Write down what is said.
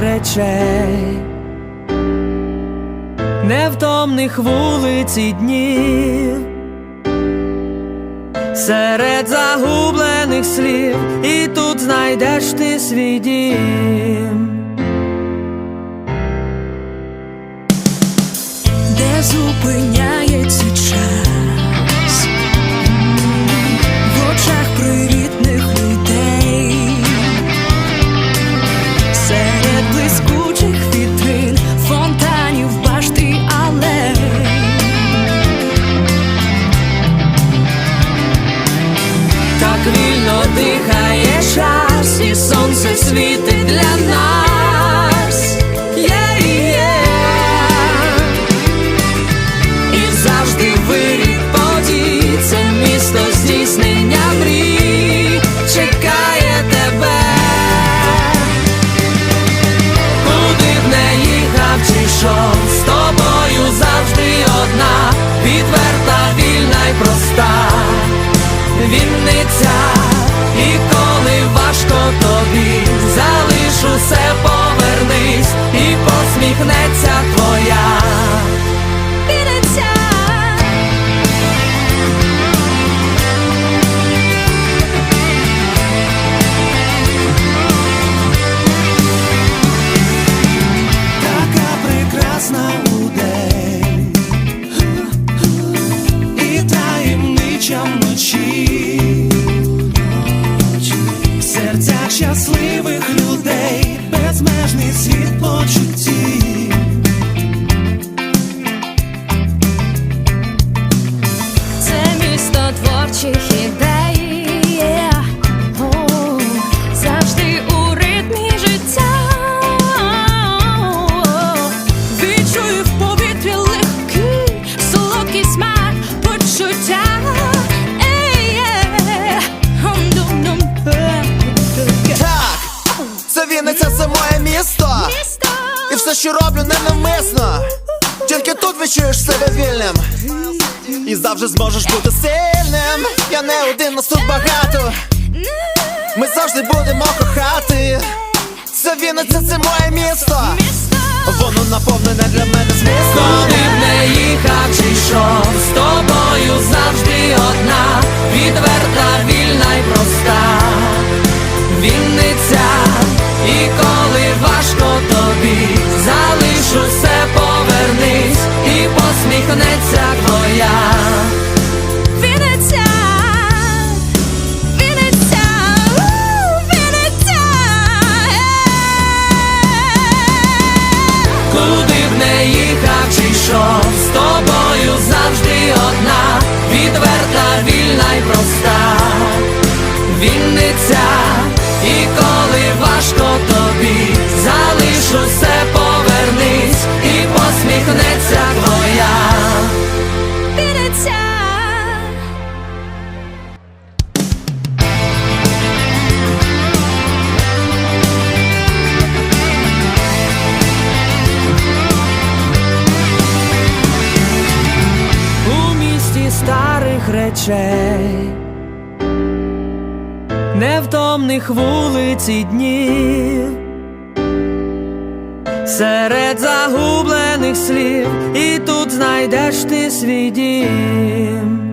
речей, невтомних вулиць і днів, серед загублених слів, і тут знайдеш ти свій дім. де зупиняється І завжди вирік серцях щасливих людей, безмежний світ почуттів. Це місто творчих що роблю, ненавмисно. Тільки тут відчуєш себе вільним. І завжди зможеш бути сильним. Я не один, нас тут багато. Ми завжди будемо кохати. Це Вінниця, це моє місто. Воно наповнене для мене змістом. Вінниця, і коли важко тобі, залиш усе, повернись, і посміхнеться твоя. Вінниця, Вінниця, Вінниця. Куди б не їхав чи йшов, з тобою завжди одна, відверта, вільна й проста. Вінниця, старих речей, невтомних вулиць і днів, серед загублених слів, і тут знайдеш ти свій дім.